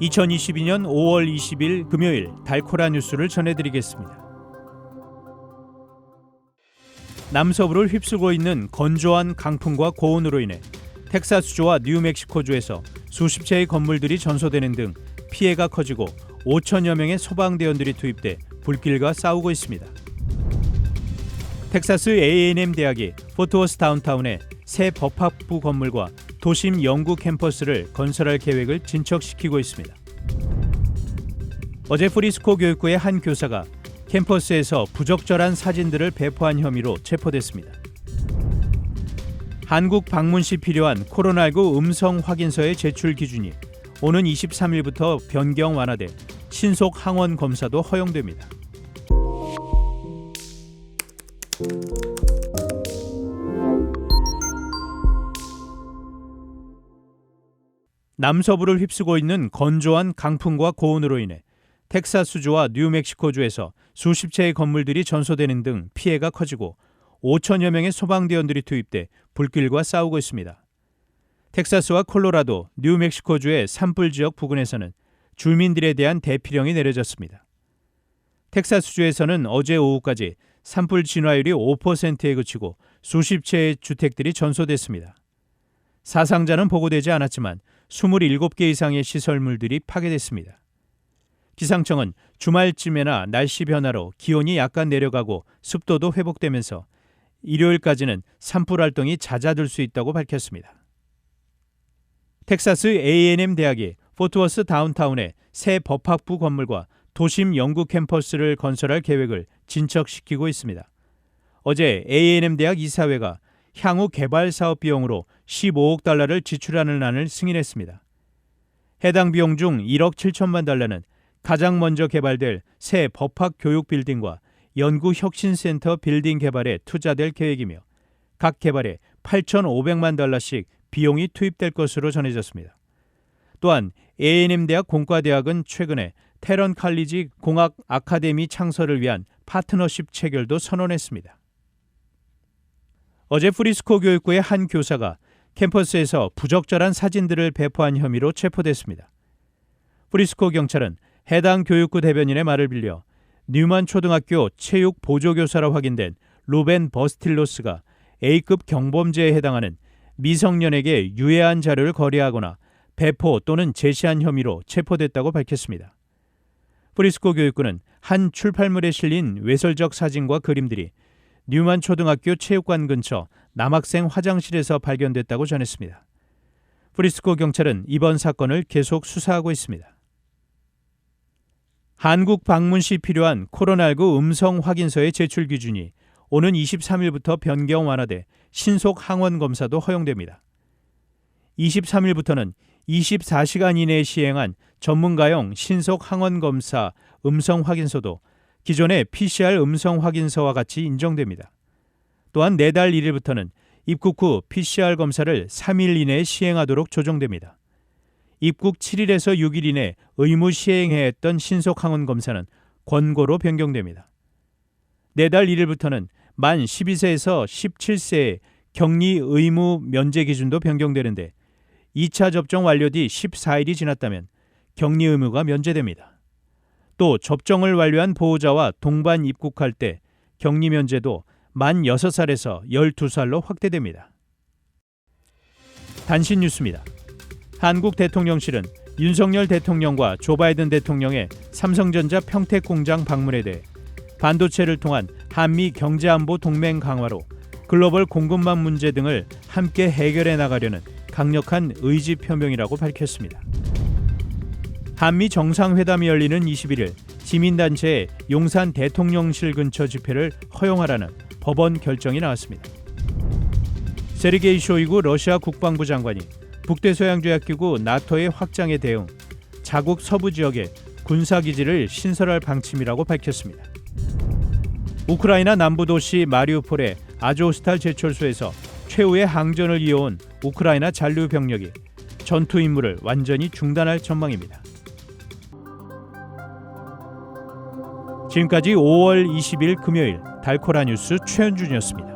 2022년 5월 20일 금요일 달코라 뉴스를 전해드리겠습니다. 남서부를 휩쓸고 있는 건조한 강풍과 고온으로 인해 텍사스주와 뉴멕시코주에서 수십 채의 건물들이 전소되는 등 피해가 커지고 5천여 명의 소방대원들이 투입돼 불길과 싸우고 있습니다. 텍사스 A&M 대학이 포트워스 다운타운에 새 법학부 건물과 도심 연구 캠퍼스를 건설할 계획을 진척시키고 있습니다. 어제 프리스코 교육부의 한 교사가 캠퍼스에서 부적절한 사진들을 배포한 혐의로 체포됐습니다. 한국 방문 시 필요한 코로나19 음성 확인서의 제출 기준이 오는 23일부터 변경 완화돼 신속 항원 검사도 허용됩니다. 남서부를 휩쓰고 있는 건조한 강풍과 고온으로 인해 텍사스주와 뉴멕시코주에서 수십 채의 건물들이 전소되는 등 피해가 커지고 5천여 명의 소방대원들이 투입돼 불길과 싸우고 있습니다. 텍사스와 콜로라도, 뉴멕시코주의 산불 지역 부근에서는 주민들에 대한 대피령이 내려졌습니다. 텍사스주에서는 어제 오후까지 산불 진화율이 5%에 그치고 수십 채의 주택들이 전소됐습니다. 사상자는 보고되지 않았지만 27개 이상의 시설물들이 파괴됐습니다. 기상청은 주말쯤에나 날씨 변화로 기온이 약간 내려가고 습도도 회복되면서 일요일까지는 산불 활동이 잦아들 수 있다고 밝혔습니다. 텍사스 A&M 대학이 포트워스 다운타운에 새 법학부 건물과 도심 연구 캠퍼스를 건설할 계획을 진척시키고 있습니다. 어제 A&M 대학 이사회가 향후 개발 사업 비용으로 15억 달러를 지출하는 안을 승인했습니다. 해당 비용 중 1억 7천만 달러는 가장 먼저 개발될 새 법학 교육 빌딩과 연구 혁신센터 빌딩 개발에 투자될 계획이며 각 개발에 8,500만 달러씩 비용이 투입될 것으로 전해졌습니다. 또한 A&M 대학 공과대학은 최근에 테런 칼리지 공학 아카데미 창설을 위한 파트너십 체결도 선언했습니다. 어제 프리스코 교육부의 한 교사가 캠퍼스에서 부적절한 사진들을 배포한 혐의로 체포됐습니다. 프리스코 경찰은 해당 교육부 대변인의 말을 빌려 뉴만 초등학교 체육 보조교사로 확인된 루벤 버스틸로스가 A급 경범죄에 해당하는 미성년에게 유해한 자료를 거래하거나 배포 또는 제시한 혐의로 체포됐다고 밝혔습니다. 프리스코 교육부는 한 출판물에 실린 외설적 사진과 그림들이 뉴만 초등학교 체육관 근처 남학생 화장실에서 발견됐다고 전했습니다. 프리스코 경찰은 이번 사건을 계속 수사하고 있습니다. 한국 방문 시 필요한 코로나19 음성 확인서의 제출 기준이 오는 23일부터 변경 완화돼 신속 항원 검사도 허용됩니다. 23일부터는 24시간 이내에 시행한 전문가용 신속 항원 검사 음성 확인서도 기존의 PCR 음성 확인서와 같이 인정됩니다. 또한 내달 1일부터는 입국 후 PCR 검사를 3일 이내에 시행하도록 조정됩니다. 입국 7일에서 6일 이내 의무 시행해야 했던 신속 항원 검사는 권고로 변경됩니다. 내달 1일부터는 만 12세에서 17세의 격리 의무 면제 기준도 변경되는데 2차 접종 완료 뒤 14일이 지났다면 격리 의무가 면제됩니다. 또 접종을 완료한 보호자와 동반 입국할 때 격리 면제도 만 6살에서 12살로 확대됩니다. 단신 뉴스입니다. 한국 대통령실은 윤석열 대통령과 조 바이든 대통령의 삼성전자 평택 공장 방문에 대해 반도체를 통한 한미 경제안보 동맹 강화로 글로벌 공급망 문제 등을 함께 해결해 나가려는 강력한 의지 표명이라고 밝혔습니다. 한미 정상회담이 열리는 21일 시민단체의 용산 대통령실 근처 집회를 허용하라는 법원 결정이 나왔습니다. 세르게이 쇼이구 러시아 국방부 장관이 북대서양조약기구 나토의 확장에 대응 자국 서부 지역에 군사기지를 신설할 방침이라고 밝혔습니다. 우크라이나 남부 도시 마리우폴의 아조스탈 제철소에서 최후의 항전을 이어온 우크라이나 잔류 병력이 전투 임무를 완전히 중단할 전망입니다. 지금까지 5월 20일 금요일 달코라 뉴스 최현준이었습니다.